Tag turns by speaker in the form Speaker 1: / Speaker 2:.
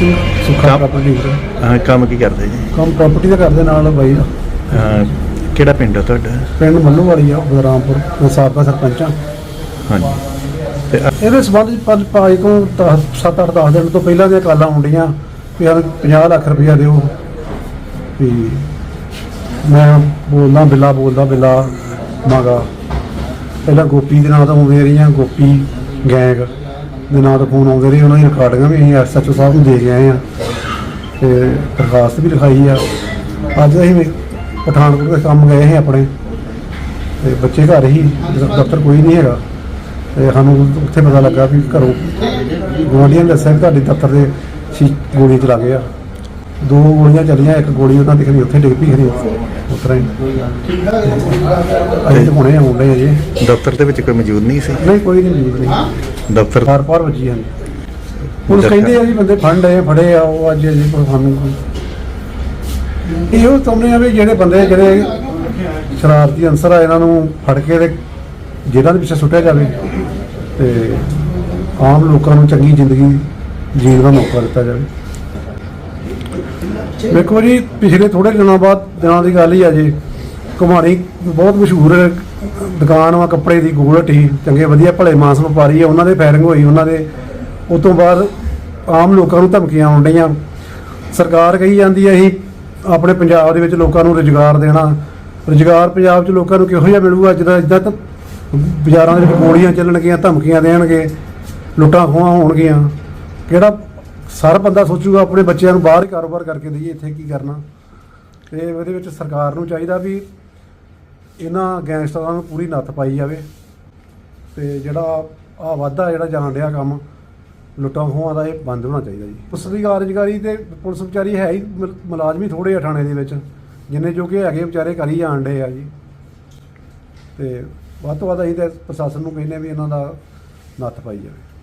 Speaker 1: ਸੁੱਖਾ
Speaker 2: ਕੰਮ-
Speaker 1: ਪ੍ਰਾਪਰਟੀ
Speaker 2: ਹਾਂ ਕੰਮ ਕੀ ਕਰਦੇ ਜੀ?
Speaker 1: ਕੰਮ ਪ੍ਰਾਪਰਟੀ ਦਾ ਕਰਦੇ ਨਾਲ ਬਾਈ ਦਾ
Speaker 2: ਹਾਂ, ਕਿਹੜਾ ਪਿੰਡ ਆ ਤੁਹਾਡਾ?
Speaker 1: ਪਿੰਡ ਮੱਲੂ ਵਾਲੀ ਆ ਬਦਰਾਮਪੁਰ ਮੈਂ ਸਾਬਕਾ ਸਰਪੰਚ ਆ।
Speaker 2: ਹਾਂਜੀ। ਤੇ
Speaker 1: ਇਹਦੇ ਸੰਬੰਧ ਵਿੱਚ ਪੰਜ ਪਾਈ ਤੋਂ 7 8 10 ਦਿਨ ਤੋਂ ਪਹਿਲਾਂ ਦੀਆਂ ਕਾਲਾਂ ਆਉਂਦੀਆਂ ਵੀ ਯਾਰ 50 ਲੱਖ ਰੁਪਇਆ ਦਿਓ। ਵੀ ਮੈਂ ਬੋਲਦਾ ਬਿੱਲਾ ਬੋਲਦਾ ਬਿੱਲਾ ਮਾਗਾ। ਪਹਿਲਾਂ ਗੋਪੀ ਦੇ ਨਾਂ ਤੋਂ ਆਉਂਦੀਆਂ ਰਹੀਆਂ ਗੋਪੀ ਗੈਂਗ। ਦੇ ਨਾਂ ਤੋਂ ਫੋਨ ਆਉਂਦੇ ਰਹੇ, ਉਹਨਾਂ ਦੀ ਰਿਕਾਰਡਿੰਗਾਂ ਵੀ ਅਸੀਂ ਐਸਐਚਓ ਸਾਹਿਬ ਨੂੰ ਦੇ ਕੇ ਆਏ ਆ ਤੇ ਦਰਖਾਸਤ ਵੀ ਲਿਖਾਈ ਆ। ਅੱਜ ਅਸੀਂ ਪਠਾਨਕੋਟ ਦੇ ਕੰਮ ਗਏ ਸੀ ਆਪਣੇ, ਤੇ ਬੱਚੇ ਘਰ ਹੀ, ਦਫ਼ਤਰ ਕੋਈ ਨਹੀਂ ਹੈਗਾ। ਤੇ ਸਾਨੂੰ ਉੱਥੇ ਪਤਾ ਲੱਗਾ ਵੀ ਘਰੋਂ ਗੁਆਂਢੀਆਂ ਨੇ ਦੱਸਿਆ ਵੀ ਤੁਹਾਡੇ ਦਫ਼ਤਰ ਦੇ ਸੀ ਗੋਲੀ ਚਲਾ ਗਏ ਆ। ਦੋ ਗੋਲੀਆਂ ਚੱਲੀਆਂ ਇੱਕ ਗੋਲੀ ਉਹਨਾਂ ਦੀ ਖਰੀ ਉੱਥੇ ਡਿੱਗ ਪਈ ਖਰੀ ਉਤਰਾ ਹੀ। ਅਜੇ ਤਾਂ ਹੁਣੇ ਆਉਂਦੇ ਅਜੇ
Speaker 2: ਦਫ਼ਤਰ ਦੇ ਵਿੱਚ ਕੋਈ ਮੌਜੂਦ ਨਹੀਂ ਸੀ?
Speaker 1: ਨਹੀਂ ਕੋਈ ਨਹੀਂ ਮੌਜੂਦ ਨਹੀਂ।
Speaker 2: ਦਫ਼ਤਰ
Speaker 1: ਪਾਰ ਪਾਰ ਵੱਜੀ ਹਨ ਪੁਲਿਸ ਕਹਿੰਦੇ ਆ ਜੀ ਬੰਦੇ ਫੰਡ ਆਏ ਫੜੇ ਆ ਉਹ ਅੱਜ ਜੀ ਕੋਈ ਸਾਨੂੰ ਇਹੋ ਚਾਹੁੰਦੇ ਆ ਵੀ ਜਿਹੜੇ ਬੰਦੇ ਜਿਹੜੇ ਸ਼ਰਾਰਤੀ ਅਨਸਰ ਆ ਇਹਨਾਂ ਨੂੰ ਫੜ ਕੇ ਤੇ ਜੇਲ੍ਹਾਂ ਦੇ ਪਿੱਛੇ ਸੁੱਟਿਆ ਜਾਵੇ ਤੇ ਆਮ ਲੋਕਾਂ ਨੂੰ ਚੰਗੀ ਜ਼ਿੰਦਗੀ ਜੀਣ ਦਾ ਮੌਕਾ ਦਿੱਤਾ ਜਾਵੇ। ਵੇਖੋ ਜੀ, ਪਿਛਲੇ ਥੋੜੇ ਦਿਨਾਂ ਬਾਅਦ ਦਿਨਾਂ ਦੀ ਗੱਲ ਹੀ ਆ ਜੀ। ਘੁਮਾਣੀ ਬਹੁਤ ਮਸ਼ਹੂਰ ਦੁਕਾਨ ਵਾ, ਕੱਪੜੇ ਦੀ ਗੋਲਟੀ ਚੰਗੇ ਵਧੀਆ ਭਲੇ ਮਾਨਸ ਵਪਾਰੀ ਆ, ਉਹਨਾਂ ਦੇ ਫਾਇਰਿੰਗ ਹੋਈ, ਉਹਨਾਂ ਦੇ। ਉਸ ਤੋਂ ਬਾਅਦ ਆਮ ਲੋਕਾਂ ਨੂੰ ਧਮਕੀਆਂ ਆਉਣ ਡਈਆਂ। ਸਰਕਾਰ ਕਹੀ ਜਾਂਦੀ ਹੈ ਅਸੀਂ ਆਪਣੇ ਪੰਜਾਬ ਦੇ ਵਿੱਚ ਲੋਕਾਂ ਨੂੰ ਰੁਜ਼ਗਾਰ ਦੇਣਾ। ਰੁਜ਼ਗਾਰ ਪੰਜਾਬ 'ਚ ਲੋਕਾਂ ਨੂੰ ਕਿਹੋ ਜਿਹਾ ਮਿਲੂਗਾ, ਜਿੱਦਾਂ ਜਿੱਦਾਂ ਤਾਂ ਬਾਜ਼ਾਰਾਂ ਦੇ ਵਿੱਚ ਗੋਲੀਆਂ ਚੱਲਣਗੀਆਂ, ਧਮਕੀਆਂ ਦੇਣਗੇ, ਲੁੱਟਾਂ ਖੋਹਾਂ ਹੋਣਗੀਆਂ। ਕਿਹੜਾ ਸਾਰਾ ਬੰਦਾ ਸੋਚੂਗਾ ਆਪਣੇ ਬੱਚਿਆਂ ਨੂੰ ਬਾਹਰ ਕਾਰੋਬਾਰ ਕਰਕੇ ਦਈਏ, ਇੱਥੇ ਕੀ ਕਰਨਾ। ਤੇ ਇਹਦੇ ਵਿੱਚ ਸਰਕਾਰ ਨੂੰ ਚਾਹੀਦਾ ਵੀ ਇਹਨਾਂ ਗੈਂਗਸਟਰਾਂ ਨੂੰ ਪੂਰੀ ਨੱਥ ਪਾਈ ਜਾਵੇ। ਤੇ ਜਿਹੜਾ ਆ ਵਾਧਾ ਜਿਹੜਾ ਜਾਣ ਡਿਆ ਕੰਮ, ਲੁੱਟਾਂ ਖੋਹਾਂ ਦਾ ਇਹ ਬੰਦ ਹੋਣਾ ਚਾਹੀਦਾ ਜੀ। ਪੁਲਿਸ ਦੀ ਕਾਰਜਕਾਰੀ ਤੇ ਪੁਲਿਸ ਵਿਚਾਰੀ ਹੈ ਹੀ ਮੁਲ- ਮੁਲਾਜ਼ਮ ਹੀ ਥੋੜੇ ਆ ਥਾਣੇ ਦੇ ਵਿੱਚ, ਜਿੰਨੇ ਜੋਗੇ ਹੈਗੇ ਵਿਚਾਰੇ ਕਰੀ ਜਾਣ ਡੇ ਆ ਜੀ। ਤੇ ਵੱਧ ਤੋਂ ਵੱਧ ਅਸੀਂ ਤੇ ਪ੍ਰਸ਼ਾਸਨ ਨੂੰ ਕਹਿੰਦੇ ਵੀ ਇਹਨਾਂ ਦਾ ਨੱਥ ਪਾਈ ਜਾਵੇ।